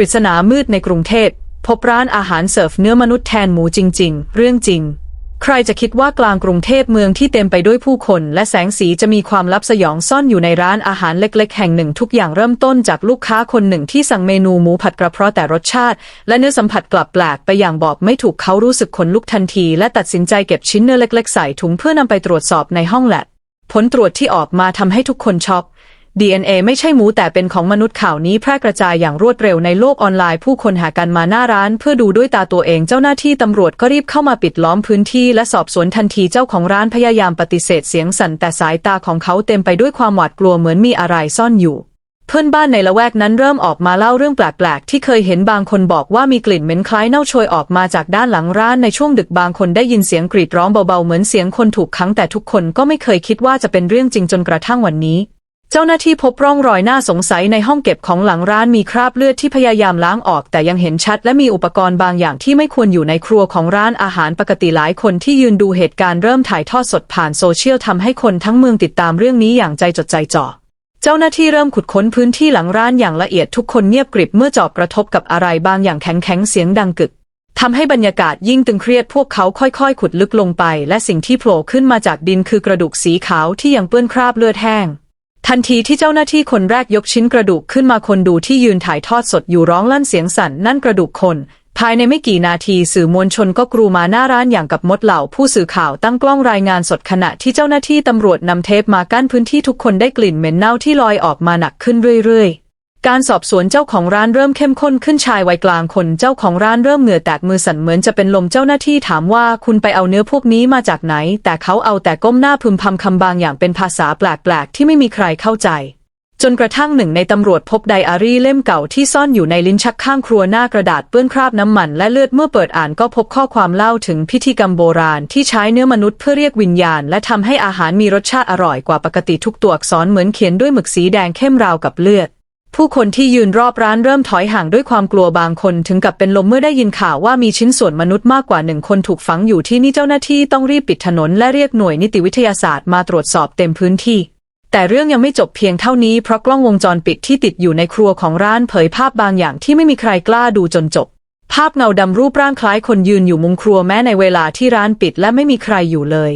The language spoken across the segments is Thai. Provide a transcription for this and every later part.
ริศนามืดในกรุงเทพพบร้านอาหารเสิร์ฟเนื้อมนุษย์แทนหมูจริง ๆ เรื่องจริง ใครจะคิดว่ากลางกรุงเทพเมืองที่เต็มไปด้วยผู้คนและแสงสีจะมีความลับสยองซ่อนอยู่ในร้านอาหารเล็ก ๆ แห่งหนึ่งทุกอย่างเริ่มต้นจากลูกค้าคนหนึ่งที่สั่งเมนูหมูผัดกระเพาะแต่รสชาติ และเนื้อสัมผัสกลับแปลกไปอย่างบอกไม่ถูกเขารู้สึกขนลุกทันที และตัดสินใจเก็บชิ้นเนื้อเล็ก ๆ ใส่ถุงเพื่อนำไปตรวจสอบในห้องแลบผลตรวจที่ออกมาทำให้ทุกคนช็อก DNA ไม่ใช่หมูแต่เป็นของมนุษย์ข่าวนี้แพร่กระจายอย่างรวดเร็วในโลกออนไลน์ ผู้คนหากันมาหน้าร้าน เพื่อดูด้วยตาตัวเองเจ้าหน้าที่ตำรวจก็รีบเข้ามาปิดล้อมพื้นที่และสอบสวนทันทีเจ้าของร้านพยายามปฏิเสธเสียงสั่นแต่สายตาของเขาเต็มไปด้วยความหวาดกลัวเหมือนมีอะไรซ่อนอยู่ เพื่อนบ้านในละแวกนั้นเริ่มออกมาเล่าเรื่องแปลกๆ ที่เคยเห็นบางคนบอกว่ามีกลิ่นเหม็นคล้ายเน่าโชยออกมาจากด้านหลังร้านในช่วงดึกบางคนได้ยินเสียงกรีดร้องเบาๆเหมือนเสียงคนถูกขังแต่ทุกคนก็ไม่เคยคิดว่าจะเป็นเรื่องจริงจนกระทั่งวันนี้ เจ้าหน้าที่พบร่องรอยน่าสงสัยในห้องเก็บของหลังร้านมีคราบเลือดที่พยายามล้างออก แต่ยังเห็นชัดและมีอุปกรณ์บางอย่างที่ไม่ควรอยู่ในครัวของร้านอาหารปกติหลายคนที่ยืนดูเหตุการณ์เริ่มถ่ายทอดสดผ่านโซเชียลทำให้คนทั้งเมืองติดตามเรื่องนี้อย่างใจจดใจจ่อเจ้าหน้าที่เริ่มขุดค้นพื้นที่หลังร้านอย่างละเอียดทุกคนเงียบกริบเมื่อจอบกระทบกับอะไรบางอย่างแข็งแข็งๆเสียงดังกึกทำให้บรรยากาศยิ่งตึงเครียดพวกเขาค่อยๆ ขุดลึกลงไป และสิ่งที่โผล่ขึ้นมาจากดินคือกระดูกสีขาวที่ยังเปื้อนคราบเลือดแห้ง ทันทีที่เจ้าหน้าที่คนแรกยกชิ้นกระดูกขึ้นมาคนดูที่ยืนถ่ายทอดสดอยู่ร้องลั่นเสียงสั่นนั่นกระดูกคน ภายในไม่กี่นาทีสื่อมวลชนก็กรูมาหน้าร้านอย่างกับมดเหล่าผู้สื่อข่าวตั้งกล้องรายงานสดขณะที่เจ้าหน้าที่ตำรวจนำเทปมากั้นพื้นที่ทุกคนได้กลิ่นเหม็นเน่าที่ลอยออกมาหนักขึ้นเรื่อยๆ การสอบสวนเจ้าของร้านเริ่มเข้มข้นขึ้นชายวัยกลางคนเจ้าของร้านเริ่มเหงื่อแตกมือสั่นเหมือนจะเป็นลมเจ้าหน้าที่ถามว่าคุณไปเอาเนื้อพวกนี้มาจากไหน แต่เขาเอาแต่ก้มหน้าพึมพำคำบางอย่างเป็นภาษาแปลกๆ ที่ไม่มีใครเข้าใจ จนกระทั่งหนึ่งในตำรวจพบไดอารี่เล่มเก่าที่ซ่อนอยู่ในลิ้นชักข้างครัวหน้ากระดาษเปื้อนคราบน้ำมันและเลือดเมื่อเปิดอ่านก็พบข้อความเล่าถึงพิธีกรรมโบราณที่ใช้เนื้อมนุษย์เพื่อเรียกวิญญาณ และทำให้อาหารมีรสชาติอร่อยกว่าปกติทุกตัวอักษรเหมือนเขียนด้วยหมึกสีแดงเข้มราวกับเลือด ผู้คนที่ยืนรอบร้านเริ่มถอยห่างด้วยความกลัวบางคนถึงกับเป็นลมเมื่อได้ยินข่าวว่ามีชิ้นส่วนมนุษย์มากกว่าหนึ่งคนถูกฝังอยู่ที่นี่เจ้าหน้าที่ต้องรีบปิดถนนและเรียกหน่วยนิติวิทยาศาสตร์มาตรวจสอบเต็มพื้นที่ แต่เรื่องยังไม่จบเพียงเท่านี้เพราะกล้องวงจรปิดที่ติดอยู่ในครัวของร้านเผยภาพบางอย่างที่ไม่มีใครกล้าดูจนจบ ภาพเงาดำรูปร่างคล้ายคนยืนอยู่มุมครัวแม้ในเวลาที่ร้านปิดและไม่มีใครอยู่เลย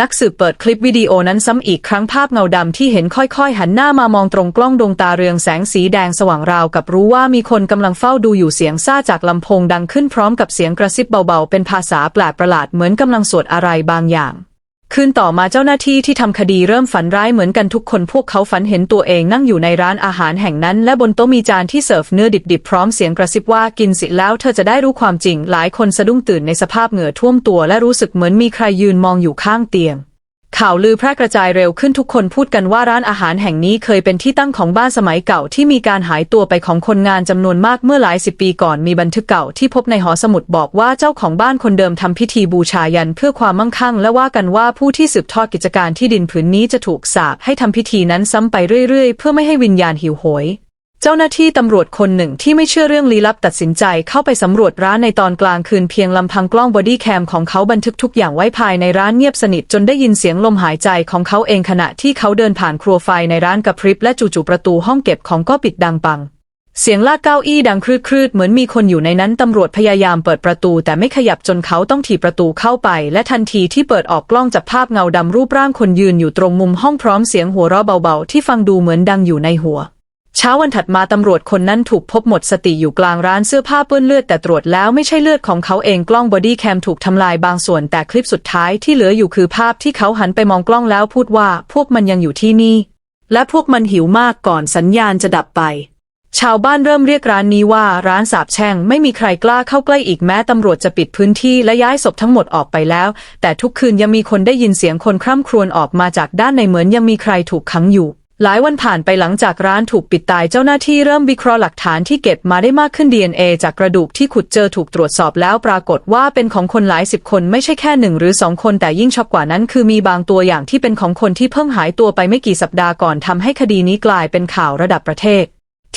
นักสืบเปิดคลิปวิดีโอนั้นซ้ำอีกครั้งภาพเงาดำที่เห็นค่อยๆ หันหน้ามามองตรงกล้องดวงตาเรืองแสงสีแดงสว่างราวกับรู้ว่ามีคนกำลังเฝ้าดูอยู่เสียงซ่าจากลำโพงดังขึ้นพร้อมกับเสียงกระซิบเบาๆ เป็นภาษาแปลกประหลาดเหมือนกำลังสวดอะไรบางอย่าง คืนต่อมาเจ้าหน้าที่ที่ทำคดีเริ่มฝันร้ายเหมือนกันทุกคนพวกเขาฝันเห็นตัวเองนั่งอยู่ในร้านอาหารแห่งนั้น และบนโต๊ะมีจานที่เสิร์ฟเนื้อดิบๆพร้อมเสียงกระซิบว่ากินสิแล้วเธอจะได้รู้ความจริง หลายคนสะดุ้งตื่นในสภาพเหงื่อท่วมตัวและรู้สึกเหมือนมีใครยืนมองอยู่ข้างเตียง ข่าวลือแพร่กระจายเร็วขึ้นทุกคนพูดกันว่าร้านอาหารแห่งนี้เคยเป็นที่ตั้งของบ้านสมัยเก่าที่มีการหายตัวไปของคนงานจำนวนมากเมื่อหลายสิบปีก่อนมีบันทึกเก่าที่พบในหอสมุดบอกว่าเจ้าของบ้านคนเดิมทำพิธีบูชายันเพื่อความมั่งคั่ง และว่ากันว่าผู้ที่สืบทอดกิจการที่ดินผืนนี้จะถูกสาปให้ทำพิธีนั้นซ้ำไปเรื่อยๆ เพื่อไม่ให้วิญญาณหิวโหย เจ้าหน้าที่ตำรวจคนหนึ่งที่ไม่เชื่อเรื่องลี้ลับตัดสินใจเข้าไปสำรวจร้านในตอนกลางคืนเพียงลำพังกล้องบอดี้แคมของเขาบันทึกทุกอย่างไว้ภายในร้านเงียบสนิทจนได้ยินเสียงลมหายใจของเขาเองขณะที่เขาเดินผ่านครัวไฟในร้านกระพริบและจู่ๆประตูห้องเก็บของก็ปิดดังปัง เสียงลากเก้าอี้ดังครืดๆเหมือนมีคนอยู่ในนั้นตำรวจพยายามเปิดประตูแต่ไม่ขยับจนเขาต้องถีบประตูเข้าไป และทันทีที่เปิดออกกล้องจับภาพเงาดำรูปร่างคนยืนอยู่ตรงมุมห้องพร้อมเสียงหัวเราะเบาๆที่ฟังดูเหมือนดังอยู่ในหัว เช้าวันถัดมาตำรวจคนนั้นถูกพบหมดสติอยู่กลางร้านเสื้อผ้าเปื้อนเลือดแต่ตรวจแล้วไม่ใช่เลือดของเขาเองกล้องบอดี้แคมถูกทำลายบางส่วนแต่คลิปสุดท้ายที่เหลืออยู่คือภาพที่เขาหันไปมองกล้องแล้วพูดว่าพวกมันยังอยู่ที่นี่ และพวกมันหิวมากก่อนสัญญาณจะดับไป ชาวบ้านเริ่มเรียกร้านนี้ว่าร้านสาบแช่งไม่มีใครกล้าเข้าใกล้อีกแม้ตำรวจจะปิดพื้นที่และย้ายศพทั้งหมดออกไปแล้ว แต่ทุกคืนยังมีคนได้ยินเสียงคนคร่ำครวญออกมาจากด้านในเหมือนยังมีใครถูกขังอยู่ หลายวันผ่านไปหลังจากร้านถูกปิดตายเจ้าหน้าที่เริ่มวิเคราะห์หลักฐานที่เก็บมาได้มากขึ้น DNA จากกระดูกที่ขุดเจอถูกตรวจสอบแล้วปรากฏว่าเป็นของคนหลายสิบคนไม่ใช่แค่หนึ่งหรือสองคนแต่ยิ่งช็อกกว่านั้น คือมีบางตัวอย่างที่เป็นของคนที่เพิ่งหายตัวไปไม่กี่สัปดาห์ก่อนทำให้คดีนี้กลายเป็นข่าวระดับประเทศ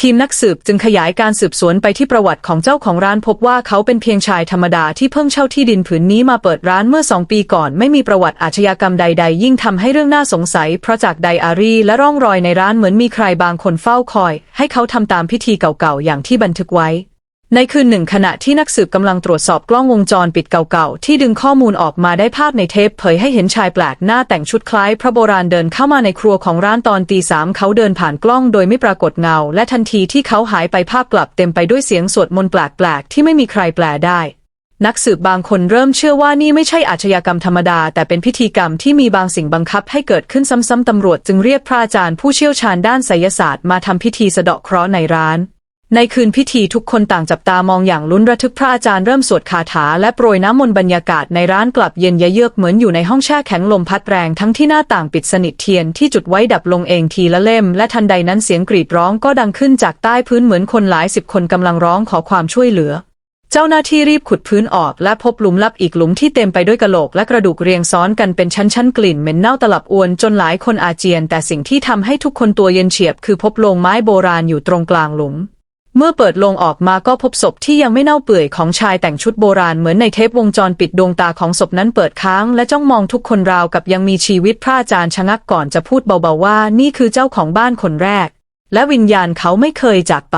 ทีมนักสืบจึงขยายการสืบสวนไปที่ประวัติของเจ้าของร้านพบว่าเขาเป็นเพียงชายธรรมดาที่เพิ่งเช่าที่ดินผืนนี้มาเปิดร้านเมื่อสองปีก่อน ไม่มีประวัติอาชญากรรมใด ๆ ยิ่งทำให้เรื่องน่าสงสัย เพราะจากไดอารี่และร่องรอยในร้านเหมือนมีใครบางคนเฝ้าคอย ให้เขาทำตามพิธีเก่าๆอย่างที่บันทึกไว้ ในคืนหนึ่งขณะที่นักสืบกำลังตรวจสอบกล้องวงจรปิดเก่าๆ ที่ดึงข้อมูลออกมาได้ภาพในเทปเผยให้เห็นชายแปลกหน้าแต่งชุดคล้ายพระโบราณเดินเข้ามาในครัวของร้านตอนตีสามเขาเดินผ่านกล้องโดยไม่ปรากฏเงา และทันทีที่เขาหายไปภาพกลับเต็มไปด้วยเสียงสวดมนต์แปลกๆ ที่ไม่มีใครแปลได้ นักสืบบางคนเริ่มเชื่อว่านี่ไม่ใช่อาชญากรรมธรรมดา แต่เป็นพิธีกรรมที่มีบางสิ่งบังคับให้เกิดขึ้นซ้ำๆตำรวจจึงเรียกพระอาจารย์ผู้เชี่ยวชาญด้านไสยศาสตร์มาทำพิธีสะเดาะเคราะห์ในร้าน ในคืนพิธีทุกคนต่างจับตามองอย่างลุ้นระทึกพระอาจารย์เริ่มสวดคาถาและโปรยน้ำมนต์บรรยากาศในร้านกลับเย็นยะเยือกเหมือนอยู่ในห้องแช่แข็งลมพัดแรงทั้งที่หน้าต่างปิดสนิทเทียนที่จุดไว้ดับลงเองทีละเล่ม และทันใดนั้นเสียงกรีดร้องก็ดังขึ้นจากใต้พื้นเหมือนคนหลายสิบคนกำลังร้องขอความช่วยเหลือ เจ้าหน้าที่รีบขุดพื้นออกและพบหลุมลับอีกหลุมที่เต็มไปด้วยกะโหลกและกระดูกเรียงซ้อนกันเป็นชั้นๆกลิ่นเหม็นเน่าตลับอวนจนหลายคนอาเจียน แต่สิ่งที่ทำให้ทุกคนตัวเย็นเฉียบคือพบโลงไม้โบราณอยู่ตรงกลางหลุม เมื่อเปิดโลงออกมาก็พบศพที่ยังไม่เน่าเปื่อยของชายแต่งชุดโบราณเหมือนในเทปวงจรปิดดวงตาของศพนั้นเปิดค้างและจ้องมองทุกคนราวกับยังมีชีวิตพระอาจารย์ชะงักก่อนจะพูดเบาๆว่านี่คือเจ้าของบ้านคนแรก และวิญญาณเขาไม่เคยจากไป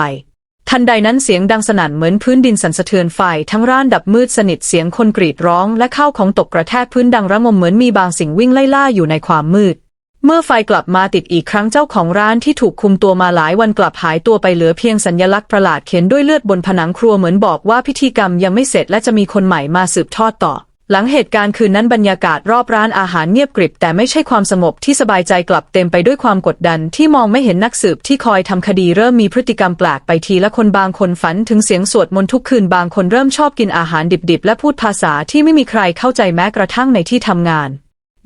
ทันใดนั้นเสียงดังสนั่นเหมือนพื้นดินสั่นสะเทือนไฟทั้งร้านดับมืดสนิทเสียงคนกรีดร้อง และข้าวของตกกระแทกพื้นดังระงมเหมือนมีบางสิ่งวิ่งไล่ล่าอยู่ในความมืด เมื่อไฟกลับมาติดอีกครั้งเจ้าของร้านที่ถูกคุมตัวมาหลายวันกลับหายตัวไปเหลือเพียงสัญลักษณ์ประหลาดเขียนด้วยเลือดบนผนังครัวเหมือนบอกว่าพิธีกรรมยังไม่เสร็จและจะมีคนใหม่มาสืบทอดต่อ หลังเหตุการณ์คืนนั้นบรรยากาศรอบร้านอาหารเงียบกริบ แต่ไม่ใช่ความสงบที่สบายใจกลับเต็มไปด้วยความกดดันที่มองไม่เห็นนักสืบที่คอยทำคดีเริ่มมีพฤติกรรมแปลกไปทีละคนบางคนฝันถึงเสียงสวดมนต์ทุกคืนบางคนเริ่มชอบกินอาหารดิบๆ และพูดภาษาที่ไม่มีใครเข้าใจแม้กระทั่งในที่ทำงาน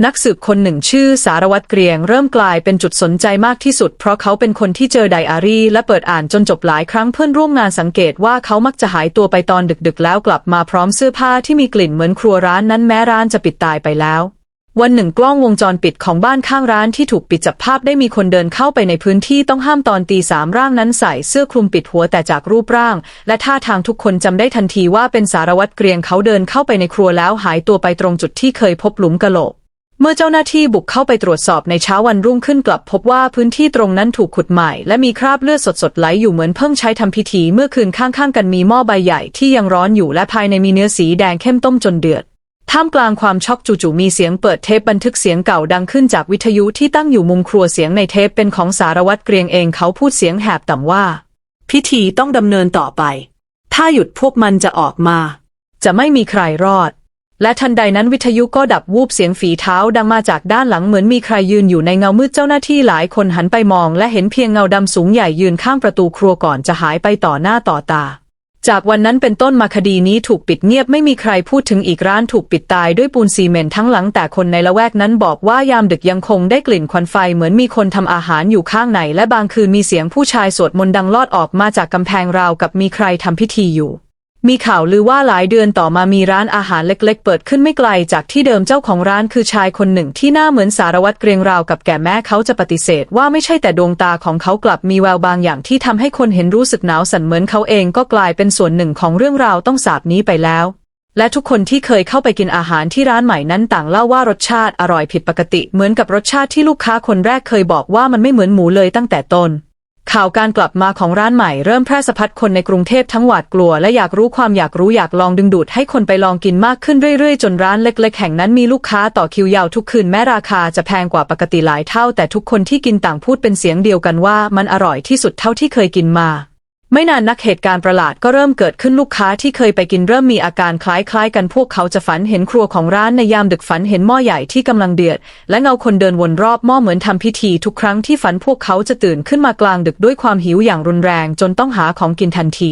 นักสืบคนหนึ่งชื่อสารวัตรเกรียงเริ่มกลายเป็นจุดสนใจมากที่สุด เพราะเขาเป็นคนที่เจอไดอารี่ และเปิดอ่านจนจบหลายครั้งเพื่อนร่วมงานสังเกตว่าเขามักจะหายตัวไปตอนดึกๆ แล้วกลับมาพร้อมเสื้อผ้าที่มีกลิ่นเหมือนครัวร้านนั้นแม้ร้านจะปิดตายไปแล้ว วันหนึ่งกล้องวงจรปิดของบ้านข้างร้านที่ถูกปิดจับภาพได้มีคนเดินเข้าไปในพื้นที่ต้องห้ามตอนตีสามร่างนั้นใส่เสื้อคลุมปิดหัวแต่จากรูปร่าง และท่าทางทุกคนจำได้ทันทีว่าเป็นสารวัตรเกรียงเขาเดินเข้าไปในครัวแล้วหายตัวไปตรงจุดที่เคยพบหลุมกะโหลก เมื่อเจ้าหน้าที่บุกเข้าไปตรวจสอบในเช้าวันรุ่งขึ้นกลับ พบว่าพื้นที่ตรงนั้นถูกขุดใหม่ และมีคราบเลือดสดๆไหลอยู่เหมือนเพิ่งใช้ทำพิธีเมื่อคืนข้างๆกันมีหม้อใบใหญ่ที่ยังร้อนอยู่และภายในมีเนื้อสีแดงเข้มต้มจนเดือดท่ามกลางความช็อกจู่ๆมีเสียงเปิดเทปบันทึกเสียงเก่าดังขึ้นจากวิทยุที่ตั้งอยู่มุมครัวเสียงในเทปเป็นของสารวัตรเกรียงเองเขาพูดเสียงแหบต่ำว่า พิธีต้องดำเนินต่อไป ถ้าหยุดพวกมันจะออกมา จะไม่มีใครรอด และทันใดนั้นวิทยุก็ดับวูบเสียงฝีเท้าดังมาจากด้านหลังเหมือนมีใครยืนอยู่ในเงามืดเจ้าหน้าที่หลายคนหันไปมอง และเห็นเพียงเงาดำสูงใหญ่ยืนข้างประตูครัวก่อนจะหายไปต่อหน้าต่อตา จากวันนั้นเป็นต้นมาคดีนี้ถูกปิดเงียบไม่มีใครพูดถึงอีกร้านถูกปิดตายด้วยปูนซีเมนต์ทั้งหลังแต่คนในละแวกนั้นบอกว่ายามดึกยังคงได้กลิ่นควันไฟเหมือนมีคนทำอาหารอยู่ข้างในและบางคืนมีเสียงผู้ชายสวดมนต์ดังลอดออกมาจากกำแพงราวกับมีใครทำพิธีอยู่ มีข่าวลือว่าหลายเดือนต่อมามีร้านอาหารเล็กๆ เปิดขึ้นไม่ไกลจากที่เดิมเจ้าของร้านคือชายคนหนึ่งที่หน้าเหมือนสารวัตรเกรียงราวกับแก่แม้เขาจะปฏิเสธว่าไม่ใช่แต่ดวงตาของเขากลับมีแววบางอย่างที่ทำให้คนเห็นรู้สึกหนาวสั่นเหมือนเขาเองก็กลายเป็นส่วนหนึ่งของเรื่องราวต้องสาบนี้ไปแล้ว และทุกคนที่เคยเข้าไปกินอาหารที่ร้านใหม่นั้นต่างเล่าว่ารสชาติอร่อยผิดปกติเหมือนกับรสชาติที่ลูกค้าคนแรกเคยบอกว่ามันไม่เหมือนหมูเลยตั้งแต่ต้น ข่าวการกลับมาของร้านใหม่เริ่มแพร่สะพัดคนในกรุงเทพทั้งหวาดกลัว และอยากรู้ความอยากรู้อยากลองดึงดูดให้คนไปลองกินมากขึ้นเรื่อยๆ จนร้านเล็กๆแห่งนั้นมีลูกค้าต่อคิวยาวทุกคืนแม้ราคาจะแพงกว่าปกติหลายเท่า แต่ทุกคนที่กินต่างพูดเป็นเสียงเดียวกันว่ามันอร่อยที่สุดเท่าที่เคยกินมา ไม่นานนักเหตุการณ์ประหลาดก็เริ่มเกิดขึ้นลูกค้าที่เคยไปกินเริ่มมีอาการคล้ายๆ กันพวกเขาจะฝันเห็นครัวของร้านในยามดึกฝันเห็นหม้อใหญ่ที่กำลังเดือด และเงาคนเดินวนรอบหม้อเหมือนทำพิธี ทุกครั้งที่ฝันพวกเขาจะตื่นขึ้นมากลางดึกด้วยความหิวอย่างรุนแรง จนต้องหาของกินทันที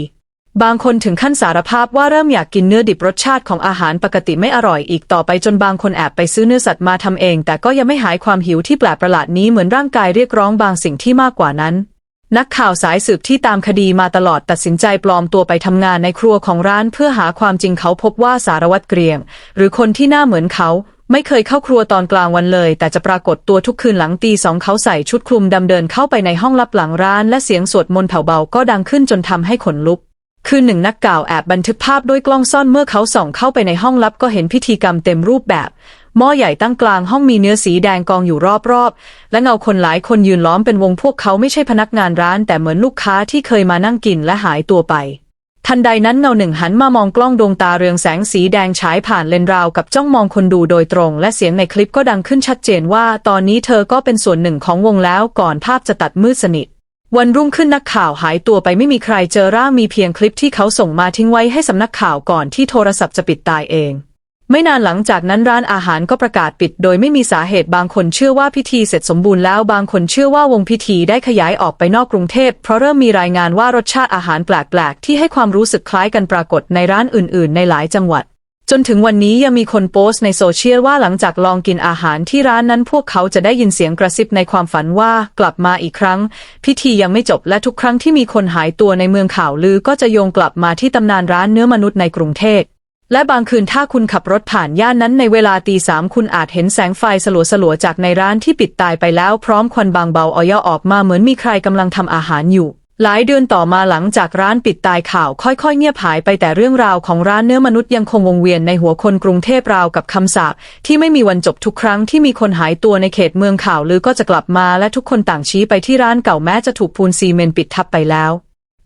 บางคนถึงขั้นสารภาพว่าเริ่มอยากกินเนื้อดิบรสชาติของอาหารปกติไม่อร่อยอีกต่อไปจนบางคนแอบไปซื้อเนื้อสัตว์มาทำเอง แต่ก็ยังไม่หายความหิวที่แปลกประหลาดนี้เหมือนร่างกายเรียกร้องบางสิ่งที่มากกว่านั้น นักข่าวสายสืบที่ตามคดีมาตลอดตัดสินใจปลอมตัวไปทำงานในครัวของร้านเพื่อหาความจริงเขาพบว่าสารวัตรเกรียง หรือคนที่หน้าเหมือนเขา ไม่เคยเข้าครัวตอนกลางวันเลย แต่จะปรากฏตัวทุกคืนหลังตีสองเขาใส่ชุดคลุมดำเดินเข้าไปในห้องลับหลังร้าน และเสียงสวดมนต์แผ่วเบาก็ดังขึ้นจนทำให้ขนลุก คืนหนึ่งนักกล่าวแอบบันทึกภาพด้วยกล้องซ่อนเมื่อเขาส่องเข้าไปในห้องลับก็เห็นพิธีกรรมเต็มรูปแบบ หม้อใหญ่ตั้งกลางห้องมีเนื้อสีแดงกองอยู่รอบๆ และเงาคนหลายคนยืนล้อมเป็นวงพวกเขาไม่ใช่พนักงานร้าน แต่เหมือนลูกค้าที่เคยมานั่งกินและหายตัวไป ทันใดนั้นเงาหนึ่งหันมามองกล้องดวงตาเรืองแสงสีแดงฉายผ่านเลนราวกับจ้องมองคนดูโดยตรง และเสียงในคลิปก็ดังขึ้นชัดเจนว่า ตอนนี้เธอก็เป็นส่วนหนึ่งของวงแล้วก่อนภาพจะตัดมืดสนิท วันรุ่งขึ้นนักข่าวหายตัวไปไม่มีใครเจอร่างมีเพียงคลิปที่เขาส่งมาทิ้งไว้ให้สำนักข่าวก่อนที่โทรศัพท์จะปิดตายเอง ไม่นานหลังจากนั้นร้านอาหารก็ประกาศปิด โดยไม่มีสาเหตุบางคนเชื่อว่าพิธีเสร็จสมบูรณ์แล้วบางคนเชื่อว่าวงพิธีได้ขยายออกไปนอกกรุงเทพเพราะเริ่มมีรายงานว่ารสชาติอาหารแปลกๆที่ให้ความรู้สึกคล้ายกันปรากฏในร้านอื่น ๆ ในหลายจังหวัด จนถึงวันนี้ยังมีคนโพสต์ในโซเชียลว่าหลังจากลองกินอาหารที่ร้านนั้นพวกเขาจะได้ยินเสียงกระซิบในความฝันว่ากลับมาอีกครั้ง พิธียังไม่จบและทุกครั้งที่มีคนหายตัวในเมืองข่าวลือก็จะโยงกลับมาที่ตำนานร้านเนื้อมนุษย์ในกรุงเทพและบางคืนถ้าคุณขับรถผ่านย่านนั้นในเวลาตีสามคุณอาจเห็นแสงไฟสลัวๆจากในร้านที่ปิดตายไปแล้วพร้อมควันบางเบาออยออกมาเหมือนมีใครกำลังทำอาหารอยู่ หลายเดือนต่อมาหลังจากร้านปิดตายข่าวค่อยๆ เงียบหายไปแต่เรื่องราวของร้านเนื้อมนุษย์ยังคงวงเวียนในหัวคนกรุงเทพราวกับคำสาปที่ไม่มีวันจบทุกครั้งที่มีคนหายตัวในเขตเมืองข่าวลือก็จะกลับมาและทุกคนต่างชี้ไปที่ร้านเก่าแม้จะถูกปูนซีเมนต์ปิดทับไปแล้ว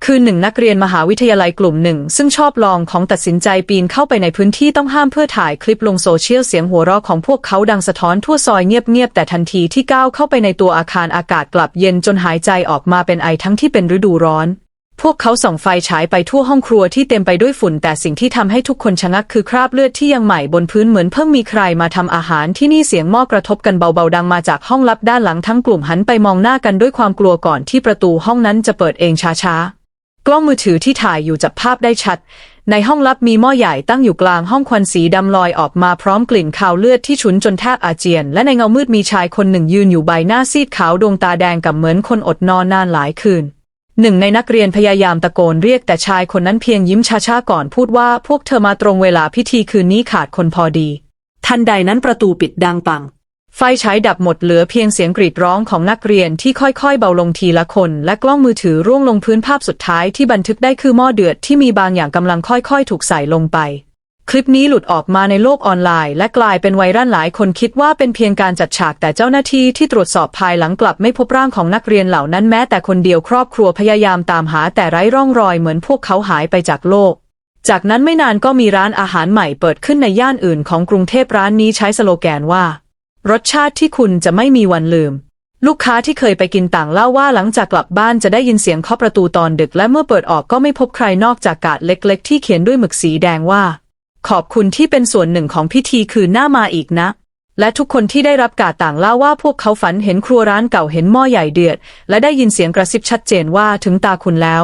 คืนหนึ่งนักเรียนมหาวิทยาลัยกลุ่มหนึ่ง ซึ่งชอบลองของตัดสินใจปีนเข้าไปในพื้นที่ต้องห้ามเพื่อถ่ายคลิปลงโซเชียลเสียงหัวเราะของพวกเขาดังสะท้อนทั่วซอยเงียบๆแต่ทันทีที่ก้าวเข้าไปในตัวอาคารอากาศกลับเย็นจนหายใจออกมาเป็นไอทั้งที่เป็นฤดูร้อน พวกเขาส่องไฟฉายไปทั่วห้องครัวที่เต็มไปด้วยฝุ่น แต่สิ่งที่ทำให้ทุกคนชะงักคือคราบเลือดที่ยังใหม่บนพื้นเหมือนเพิ่งมีใครมาทำอาหารที่นี่เสียงหม้อกระทบกันเบาๆดังมาจากห้องลับด้านหลังทั้งกลุ่มหันไปมองหน้ากันด้วยความกลัวก่อนที่ประตูห้องนั้นจะเปิดเองช้าๆ กล้องมือถือที่ถ่ายอยู่จับภาพได้ชัด ในห้องลับมีหม้อใหญ่ตั้งอยู่กลางห้องควันสีดำลอยออกมาพร้อมกลิ่นคาวเลือดที่ฉุนจนแทบอาเจียน และในเงามืดมีชายคนหนึ่งยืนอยู่ใบหน้าซีดขาวดวงตาแดงกับเหมือนคนอดนอนนานหลายคืนหนึ่งในนักเรียนพยายามตะโกนเรียกแต่ชายคนนั้นเพียงยิ้มช้าๆก่อนพูดว่าพวกเธอมาตรงเวลาพิธีคืนนี้ขาดคนพอดี ทันใดนั้นประตูปิดดังปัง ไฟฉายดับหมดเหลือเพียงเสียงกรีดร้องของนักเรียนที่ค่อยๆ เบาลงทีละคน และกล้องมือถือร่วงลงพื้นภาพสุดท้ายที่บันทึกได้คือหม้อเดือดที่มีบางอย่างกำลังค่อยๆ ถูกใส่ลงไป คลิปนี้หลุดออกมาในโลกออนไลน์ และกลายเป็นไวรัลหลายคนคิดว่าเป็นเพียงการจัดฉากแต่เจ้าหน้าที่ที่ตรวจสอบภายหลังกลับไม่พบร่างของนักเรียนเหล่านั้นแม้แต่คนเดียวครอบครัวพยายามตามหาแต่ไร้ร่องรอยเหมือนพวกเขาหายไปจากโลกจากนั้นไม่นานก็มีร้านอาหารใหม่เปิดขึ้นในย่านอื่นของกรุงเทพร้านนี้ใช้สโลแกนว่า รสชาติที่คุณจะไม่มีวันลืม ลูกค้าที่เคยไปกินต่างเล่าว่าหลังจากกลับบ้านจะได้ยินเสียงเคาะประตูตอนดึก และเมื่อเปิดออกก็ไม่พบใครนอกจากกาดเล็ก ๆ ที่เขียนด้วยหมึกสีแดงว่า ขอบคุณที่เป็นส่วนหนึ่งของพิธีคืนหน้ามาอีกนะ และทุกคนที่ได้รับกาดต่างเล่าว่าพวกเขาฝันเห็นครัวร้านเก่าเห็นหม้อใหญ่เดือด และได้ยินเสียงกระซิบชัดเจนว่าถึงตาคุณแล้ว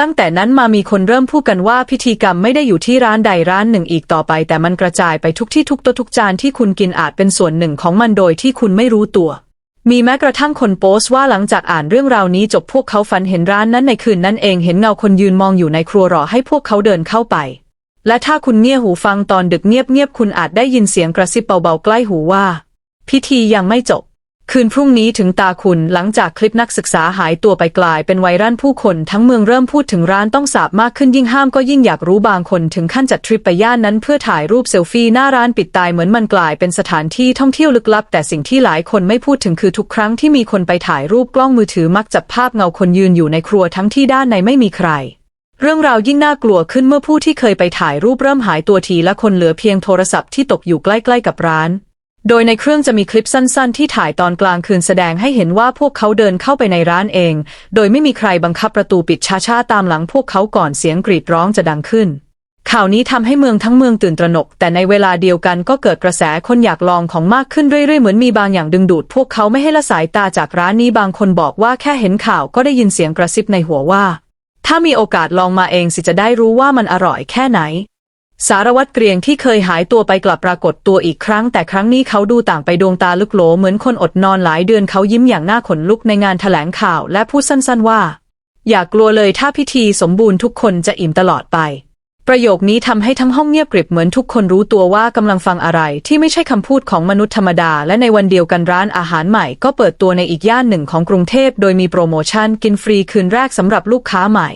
ตั้งแต่นั้นมามีคนเริ่มพูดกันว่าพิธีกรรมไม่ได้อยู่ที่ร้านใดร้านหนึ่งอีกต่อไป แต่มันกระจายไปทุกที่ทุกโต๊ะทุกจานที่คุณกินอาจเป็นส่วนหนึ่งของมันโดยที่คุณไม่รู้ตัว มีแม้กระทั่งคนโพสต์ว่าหลังจากอ่านเรื่องราวนี้จบพวกเขาฝันเห็นร้านนั้นในคืนนั้นเองเห็นเงาคนยืนมองอยู่ในครัวรอให้พวกเขาเดินเข้าไป และถ้าคุณเงี่ยหูฟังตอนดึกเงียบๆคุณอาจได้ยินเสียงกระซิบเบาๆใกล้หูว่า พิธียังไม่จบ คืนพรุ่งนี้ถึงตาคุณหลังจากคลิปนักศึกษาหายตัวไปกลายเป็นไวรัลผู้คนทั้งเมืองเริ่มพูดถึงร้านต้องสาบมากขึ้นยิ่งห้ามก็ยิ่งอยากรู้บางคนถึงขั้นจัดทริปไปย่านนั้นเพื่อถ่ายรูปเซลฟี่หน้าร้านปิดตายเหมือนมันกลายเป็นสถานที่ท่องเที่ยวลึกลับ แต่สิ่งที่หลายคนไม่พูดถึงคือทุกครั้งที่มีคนไปถ่ายรูปกล้องมือถือมักจับภาพเงาคนยืนอยู่ในครัวทั้งที่ด้านในไม่มีใครเรื่องราวยิ่งน่ากลัวขึ้นเมื่อผู้ที่เคยไปถ่ายรูปเริ่มหายตัวทีละคนเหลือเพียงโทรศัพท์ที่ตกอยู่ใกล้ ๆ กับร้าน โดยในเครื่องจะมีคลิปสั้น ๆ ที่ถ่ายตอนกลางคืนแสดงให้เห็นว่าพวกเขาเดินเข้าไปในร้านเอง โดยไม่มีใครบังคับประตูปิดช้าๆตามหลังพวกเขาก่อนเสียงกรีดร้องจะดังขึ้น ข่าวนี้ทำให้เมืองทั้งเมืองตื่นตระหนก แต่ในเวลาเดียวกันก็เกิดกระแสคนอยากลองของมากขึ้นเรื่อยๆเหมือนมีบางอย่างดึงดูด พวกเขาไม่ให้ละสายตาจากร้านนี้บางคนบอกว่าแค่เห็นข่าวก็ได้ยินเสียงกระซิบในหัวว่า ถ้ามีโอกาสลองมาเองสิจะได้รู้ว่ามันอร่อยแค่ไหน สารวัตรเกรียงที่เคยหายตัวไปกลับปรากฏตัวอีกครั้ง แต่ครั้งนี้เขาดูต่างไปดวงตาลึกโหลเหมือนคนอดนอนหลายเดือนเขายิ้มอย่างน่าขนลุกในงานแถลงข่าวและพูดสั้นๆว่า อย่ากลัวเลยถ้าพิธีสมบูรณ์ทุกคนจะอิ่มตลอดไป ประโยคนี้ทำให้ทั้งห้องเงียบกริบเหมือนทุกคนรู้ตัวว่ากำลังฟังอะไรที่ไม่ใช่คำพูดของมนุษย์ธรรมดา และในวันเดียวกันร้านอาหารใหม่ก็เปิดตัวในอีกย่านหนึ่งของกรุงเทพโดยมีโปรโมชั่นกินฟรีคืนแรกสำหรับลูกค้าใหม่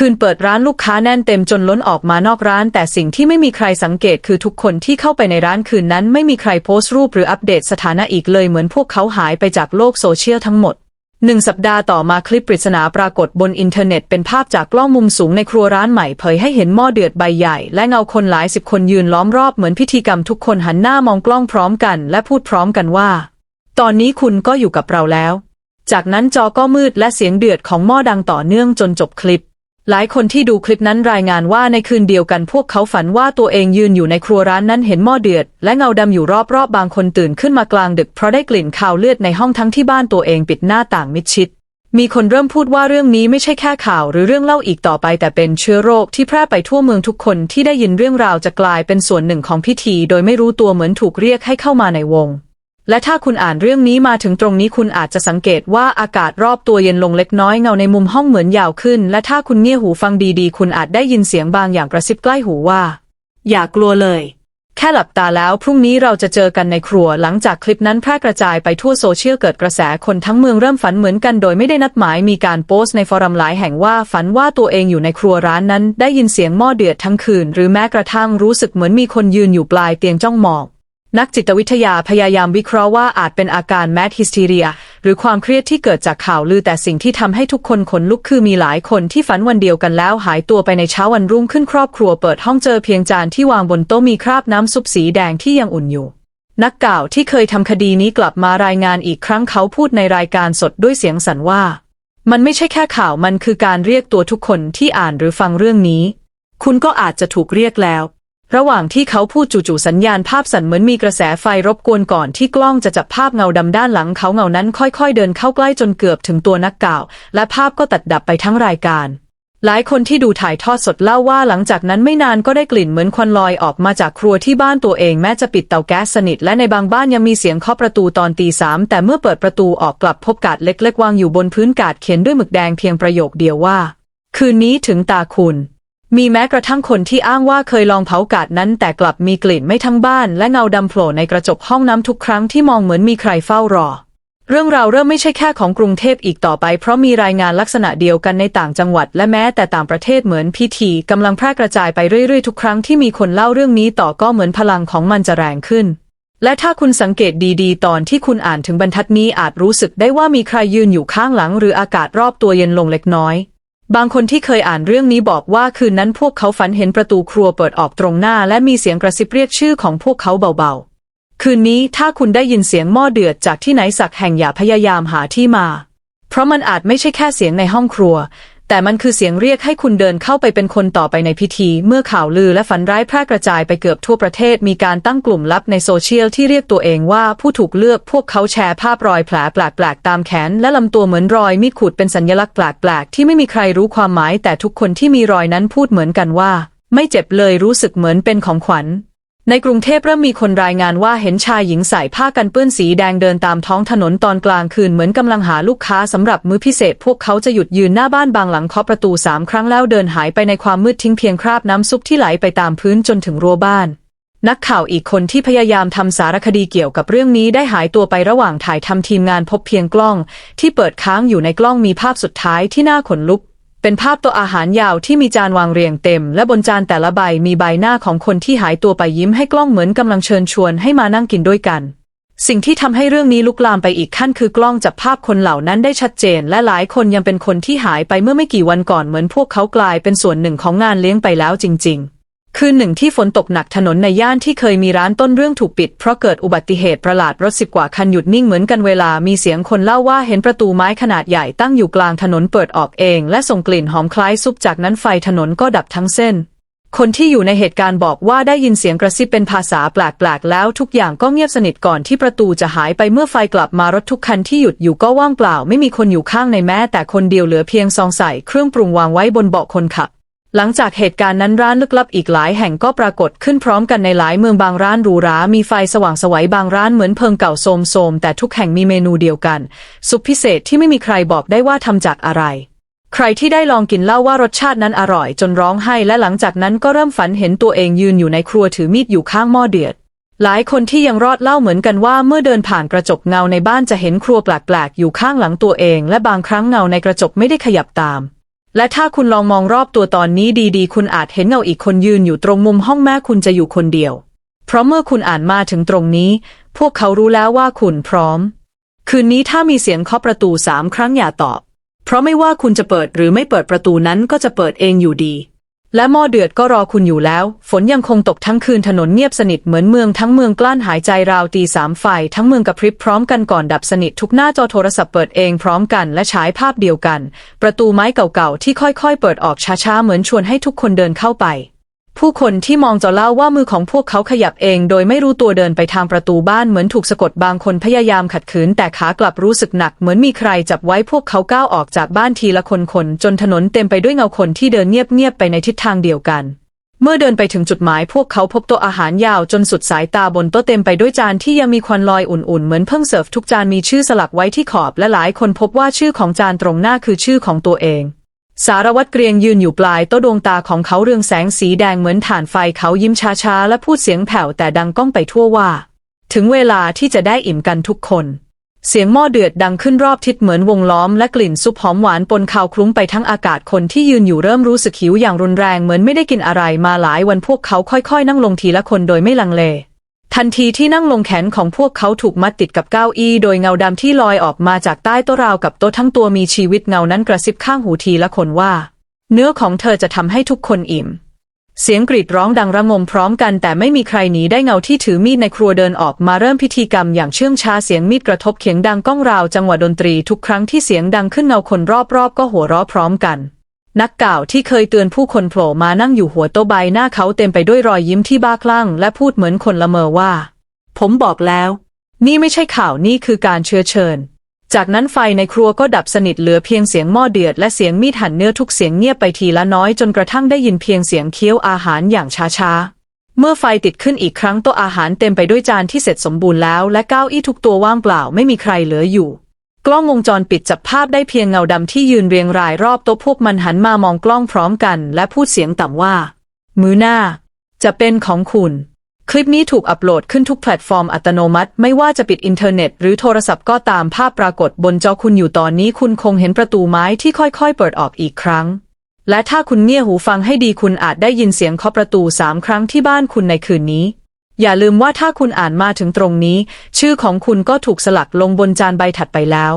คืนเปิดร้านลูกค้าแน่นเต็มจนล้นออกมานอกร้าน แต่สิ่งที่ไม่มีใครสังเกตคือทุกคนที่เข้าไปในร้านคืนนั้น ไม่มีใครโพสต์รูปหรืออัปเดตสถานะอีกเลยเหมือนพวกเขาหายไปจากโลกโซเชียลทั้งหมดหนึ่งสัปดาห์ต่อมาคลิปปริศนาปรากฏบนอินเทอร์เน็ตเป็นภาพจากกล้องมุมสูงในครัวร้านใหม่เผยให้เห็นหม้อเดือดใบใหญ่ และเงาคนหลายสิบคนยืนล้อมรอบเหมือนพิธีกรรมทุกคนหันหน้ามองกล้องพร้อมกัน และพูดพร้อมกันว่า ตอนนี้คุณก็อยู่กับเราแล้ว จากนั้นจอก็มืดและเสียงเดือดของหม้อดังต่อเนื่องจนจบคลิป หลายคนที่ดูคลิปนั้นรายงานว่าในคืนเดียวกันพวกเขาฝันว่าตัวเองยืนอยู่ในครัวร้านนั้นเห็นหม้อเดือด และเงาดำอยู่รอบๆบางคนตื่นขึ้นมากลางดึกเพราะได้กลิ่นคาวเลือดในห้องทั้งที่บ้านตัวเองปิดหน้าต่างมิดชิด มีคนเริ่มพูดว่าเรื่องนี้ไม่ใช่แค่ข่าวหรือเรื่องเล่าอีกต่อไปแต่เป็นเชื้อโรคที่แพร่ไปทั่วเมืองทุกคนที่ได้ยินเรื่องราวจะกลายเป็นส่วนหนึ่งของพิธี โดยไม่รู้ตัวเหมือนถูกเรียกให้เข้ามาในวง และถ้าคุณอ่านเรื่องนี้มาถึงตรงนี้คุณอาจจะสังเกตว่าอากาศรอบตัวเย็นลงเล็กน้อยเงาในมุมห้องเหมือนยาวขึ้น และถ้าคุณเงี่ยหูฟังดีๆ คุณอาจได้ยินเสียงบางอย่างกระซิบใกล้หูว่า อย่ากลัวเลย แค่หลับตาแล้วพรุ่งนี้เราจะเจอกันในครัวหลังจากคลิปนั้นแพร่กระจายไปทั่วโซเชียลเกิดกระแสคนทั้งเมืองเริ่มฝันเหมือนกันโดยไม่ได้นัดหมายมีการโพสต์ในฟอรัมหลายแห่งว่าฝันว่าตัวเองอยู่ในครัวร้านนั้น ได้ยินเสียงหม้อเดือดทั้งคืน หรือแม้กระทั่งรู้สึกเหมือนมีคนยืนอยู่ปลายเตียงจ้องมอง นักจิตวิทยาพยายามวิเคราะห์ว่าอาจเป็นอาการแมดฮิสทีเรีย หรือความเครียดที่เกิดจากข่าวลือแต่สิ่งที่ทำให้ทุกคนขนลุกคือมีหลายคนที่ฝันวันเดียวกันแล้วหายตัวไปในเช้าวันรุ่งขึ้นครอบครัวเปิดห้องเจอเพียงจานที่วางบนโต๊ะมีคราบน้ำซุปสีแดงที่ยังอุ่นอยู่ นักข่าวที่เคยทำคดีนี้กลับมารายงานอีกครั้งเขาพูดในรายการสดด้วยเสียงสั่นว่า มันไม่ใช่แค่ข่าวมันคือการเรียกตัวทุกคนที่อ่านหรือฟังเรื่องนี้ คุณก็อาจจะถูกเรียกแล้ว ระหว่างที่เขาพูดจู่ๆสัญญาณภาพสั่นเหมือนมีกระแสไฟรบกวนก่อนที่กล้องจะจับภาพเงาดำด้านหลังเขาเงานั้นค่อยๆ เดินเข้าใกล้จนเกือบถึงตัวนักข่าว และภาพก็ตัดดับไปทั้งรายการ หลายคนที่ดูถ่ายทอดสดเล่าว่าหลังจากนั้นไม่นานก็ได้กลิ่นเหมือนควันลอยออกมาจากครัวที่บ้านตัวเองแม้จะปิดเตาแก๊สสนิทและในบางบ้านยังมีเสียงเคาะประตูตอนตีสามแต่เมื่อเปิดประตูออกกลับพบกาดเล็กๆวางอยู่บนพื้นกาดเขียนด้วยหมึกแดงเพียงประโยคเดียวว่า คืนนี้ถึงตาคุณ มีแม้กระทั่งคนที่อ้างว่าเคยลองเผากาดนั้น แต่กลับมีกลิ่นไม่ทั้งบ้าน และเงาดำโผล่ในกระจกห้องน้ำทุกครั้งที่มองเหมือนมีใครเฝ้ารอ เรื่องราวเริ่มไม่ใช่แค่ของกรุงเทพอีกต่อไป เพราะมีรายงานลักษณะเดียวกันในต่างจังหวัด และแม้แต่ต่างประเทศเหมือนพิธีกำลังแพร่กระจายไปเรื่อยๆ ทุกครั้งที่มีคนเล่าเรื่องนี้ต่อก็เหมือนพลังของมันจะแรงขึ้น และถ้าคุณสังเกตดีๆ ตอนที่คุณอ่านถึงบรรทัดนี้อาจรู้สึกได้ว่ามีใครยืนอยู่ข้างหลัง หรืออากาศรอบตัวเย็นลงเล็กน้อย บางคนที่เคยอ่านเรื่องนี้บอกว่าคืนนั้นพวกเขาฝันเห็นประตูครัวเปิดออกตรงหน้า และมีเสียงกระซิบเรียกชื่อของพวกเขาเบาๆ คืนนี้ถ้าคุณได้ยินเสียงหม้อเดือดจากที่ไหนสักแห่งอย่าพยายามหาที่มา เพราะมันอาจไม่ใช่แค่เสียงในห้องครัว แต่มันคือเสียงเรียกให้คุณเดินเข้าไปเป็นคนต่อไปในพิธี เมื่อข่าวลือและฝันร้ายแพร่กระจายไปเกือบทั่วประเทศ มีการตั้งกลุ่มลับในโซเชียลที่เรียกตัวเองว่าผู้ถูกเลือกพวกเขาแชร์ภาพรอยแผลแปลกๆตามแขน และลำตัวเหมือนรอยมีดขูดเป็นสัญลักษณ์แปลกๆที่ไม่มีใครรู้ความหมาย แต่ทุกคนที่มีรอยนั้นพูดเหมือนกันว่า ไม่เจ็บเลยรู้สึกเหมือนเป็นของขวัญ ในกรุงเทพเริ่มมีคนรายงานว่าเห็นชายหญิงใส่ผ้ากันเปื้อนสีแดงเดินตามท้องถนนตอนกลางคืนเหมือนกำลังหาลูกค้าสำหรับมื้อพิเศษ พวกเขาจะหยุดยืนหน้าบ้านบางหลังเคาะประตูสามครั้งแล้วเดินหายไปในความมืดทิ้งเพียงคราบน้ำซุปที่ไหลไปตามพื้นจนถึงรั้วบ้าน นักข่าวอีกคนที่พยายามทำสารคดีเกี่ยวกับเรื่องนี้ได้หายตัวไประหว่างถ่ายทำทีมงานพบเพียงกล้อง ที่เปิดค้างอยู่ในกล้องมีภาพสุดท้ายที่น่าขนลุก เป็นภาพตัวอาหารยาวที่มีจานวางเรียงเต็ม และบนจานแต่ละใบมีใบหน้าของคนที่หายตัวไปยิ้มให้กล้องเหมือนกำลังเชิญชวนให้มานั่งกินด้วยกัน สิ่งที่ทำให้เรื่องนี้ลุกลามไปอีกขั้นคือกล้องจับภาพคนเหล่านั้นได้ชัดเจน และหลายคนยังเป็นคนที่หายไปเมื่อไม่กี่วันก่อนเหมือนพวกเขากลายเป็นส่วนหนึ่งของงานเลี้ยงไปแล้วจริง ๆ คืนหนึ่งที่ฝนตกหนักถนนในย่านที่เคยมีร้านต้นเรื่องถูกปิด เพราะเกิดอุบัติเหตุประหลาดรถสิบกว่าคันหยุดนิ่งเหมือนกันเวลามีเสียงคนเล่าว่าเห็นประตูไม้ขนาดใหญ่ตั้งอยู่กลางถนนเปิดออกเอง และส่งกลิ่นหอมคล้ายซุปจากนั้นไฟถนนก็ดับทั้งเส้น คนที่อยู่ในเหตุการณ์บอกว่าได้ยินเสียงกระซิบเป็นภาษาแปลกๆแล้วทุกอย่างก็เงียบสนิทก่อนที่ประตูจะหายไปเมื่อไฟกลับมารถทุกคันที่หยุดอยู่ก็ว่างเปล่า ไม่มีคนอยู่ข้างในแม้แต่คนเดียวเหลือเพียงซองใส่เครื่องปรุงวางไว้บนเบาะคนขับ หลังจากเหตุการณ์นั้นร้านลึกลับอีกหลายแห่งก็ปรากฏขึ้นพร้อมกันในหลายเมืองบางร้านหรูหรา มีไฟสว่างสวัยบางร้านเหมือนเพิงเก่าโทมโทมแต่ทุกแห่งมีเมนูเดียวกัน ซุปพิเศษที่ไม่มีใครบอกได้ว่าทำจากอะไร ใครที่ได้ลองกินเล่าว่ารสชาตินั้นอร่อยจนร้องไห้และหลังจากนั้นก็เริ่มฝันเห็นตัวเองยืนอยู่ในครัวถือมีดอยู่ข้างหม้อเดือดหลายคนที่ยังรอดเล่าเหมือนกันว่าเมื่อเดินผ่านกระจกเงาในบ้านจะเห็นครัวแปลกๆอยู่ข้างหลังตัวเอง และบางครั้งเงาในกระจกไม่ได้ขยับตาม และถ้าคุณลองมองรอบตัวตอนนี้ดีๆ คุณอาจเห็นเงาอีกคนยืนอยู่ตรงมุมห้องแม่คุณจะอยู่คนเดียว เพราะเมื่อคุณอ่านมาถึงตรงนี้ พวกเขารู้แล้วว่าคุณพร้อม คืนนี้ถ้ามีเสียงเคาะประตูสามครั้งอย่าตอบ เพราะไม่ว่าคุณจะเปิดหรือไม่เปิดประตูนั้นก็จะเปิดเองอยู่ดี และหม้อเดือดก็รอคุณอยู่แล้ว ฝนยังคงตกทั้งคืนถนนเงียบสนิทเหมือนเมืองทั้งเมืองกลั้นหายใจราวตีสามไฟทั้งเมืองกระพริบพร้อมกันก่อนดับสนิททุกหน้าจอโทรศัพท์เปิดเองพร้อมกันและฉายภาพเดียวกัน ประตูไม้เก่าๆที่ค่อยๆ เปิดออกช้าๆเหมือนชวนให้ทุกคนเดินเข้าไป ผู้คนที่มองจะเล่าว่ามือของพวกเขาขยับเอง โดยไม่รู้ตัวเดินไปทางประตูบ้านเหมือนถูกสะกดบางคนพยายามขัดขืน แต่ขากลับรู้สึกหนักเหมือนมีใครจับไว้พวกเขาก้าวออกจากบ้านทีละคนคนๆจนถนนเต็มไปด้วยเงาคนที่เดินเงียบๆไปในทิศทางเดียวกัน เมื่อเดินไปถึงจุดหมายพวกเขาพบโต๊ะอาหารยาวจนสุดสายตาบนโต๊ะเต็มไปด้วยจานที่ยังมีควันลอยอุ่นๆเหมือนเพิ่งเสิร์ฟทุกจานมีชื่อสลักไว้ที่ขอบและหลายคนพบว่าชื่อของจานตรงหน้าคือชื่อของตัวเอง สารวัตรเกรียงยืนอยู่ปลายโต๊ะดวงตาของเขาเรืองแสงสีแดงเหมือนถ่านไฟเขายิ้มช้าๆ และพูดเสียงแผ่วแต่ดังก้องไปทั่วว่า ถึงเวลาที่จะได้อิ่มกันทุกคน เสียงหม้อเดือดดังขึ้นรอบทิศเหมือนวงล้อมและกลิ่นซุปหอมหวานปนคาวคลุ้งไปทั้งอากาศคนที่ยืนอยู่เริ่มรู้สึกหิวอย่างรุนแรงเหมือนไม่ได้กินอะไรมาหลายวันพวกเขาค่อยๆ นั่งลงทีละคนโดยไม่ลังเล ทันทีที่นั่งลงแขนของพวกเขาถูกมัดติดกับเก้าอี้โดยเงาดำที่ลอยออกมาจากใต้โต๊ะราวกับโต๊ะทั้งตัวมีชีวิตเงานั้นกระซิบข้างหูทีละคนว่า เนื้อของเธอจะทำให้ทุกคนอิ่ม เสียงกรีดร้องดังระงมพร้อมกันแต่ไม่มีใครหนีได้เงาที่ถือมีดในครัวเดินออกมาเริ่มพิธีกรรมอย่างเชื่องช้าเสียงมีดกระทบเขียงดังก้องราวจังหวะดนตรีทุกครั้งที่เสียงดังขึ้นเงาคนรอบๆ ก็หัวเราะพร้อมกัน นักกล่าวที่เคยเตือนผู้คนโผล่มานั่งอยู่หัวโต๊ะใบหน้าเขาเต็มไปด้วยรอยยิ้มที่บ้าคลั่ง และพูดเหมือนคนละเมอว่า ผมบอกแล้ว นี่ไม่ใช่ข่าวนี่คือการเชื้อเชิญ จากนั้นไฟในครัวก็ดับสนิทเหลือเพียงเสียงหม้อเดือดและเสียงมีดหั่นเนื้อทุกเสียงเงียบไปทีละน้อยจนกระทั่งได้ยินเพียงเสียงเคี้ยวอาหารอย่างช้าๆ เมื่อไฟติดขึ้นอีกครั้งโต๊ะอาหารเต็มไปด้วยจานที่เสร็จสมบูรณ์แล้ว และเก้าอี้ทุกตัวว่างเปล่าไม่มีใครเหลืออยู่ กล้องวงจรปิดจับภาพได้เพียงเงาดำที่ยืนเรียงรายรอบโต๊ะพวกมันหันมามองกล้องพร้อมกัน และพูดเสียงต่ำว่า มือหน้า จะเป็นของคุณคลิปนี้ถูกอัปโหลดขึ้นทุกแพลตฟอร์มอัตโนมัติ ไม่ว่าจะปิดอินเทอร์เน็ต หรือโทรศัพท์ก็ตามภาพปรากฏบนจอคุณอยู่ตอนนี้คุณคงเห็นประตูไม้ที่ค่อยๆ เปิดออกอีกครั้ง และถ้าคุณเงี่ยหูฟังให้ดีคุณอาจได้ยินเสียงเคาะประตูสามครั้งที่บ้านคุณในคืนนี้ อย่าลืมว่าถ้าคุณอ่านมาถึงตรงนี้ ชื่อของคุณก็ถูกสลักลงบนจานใบถัดไปแล้ว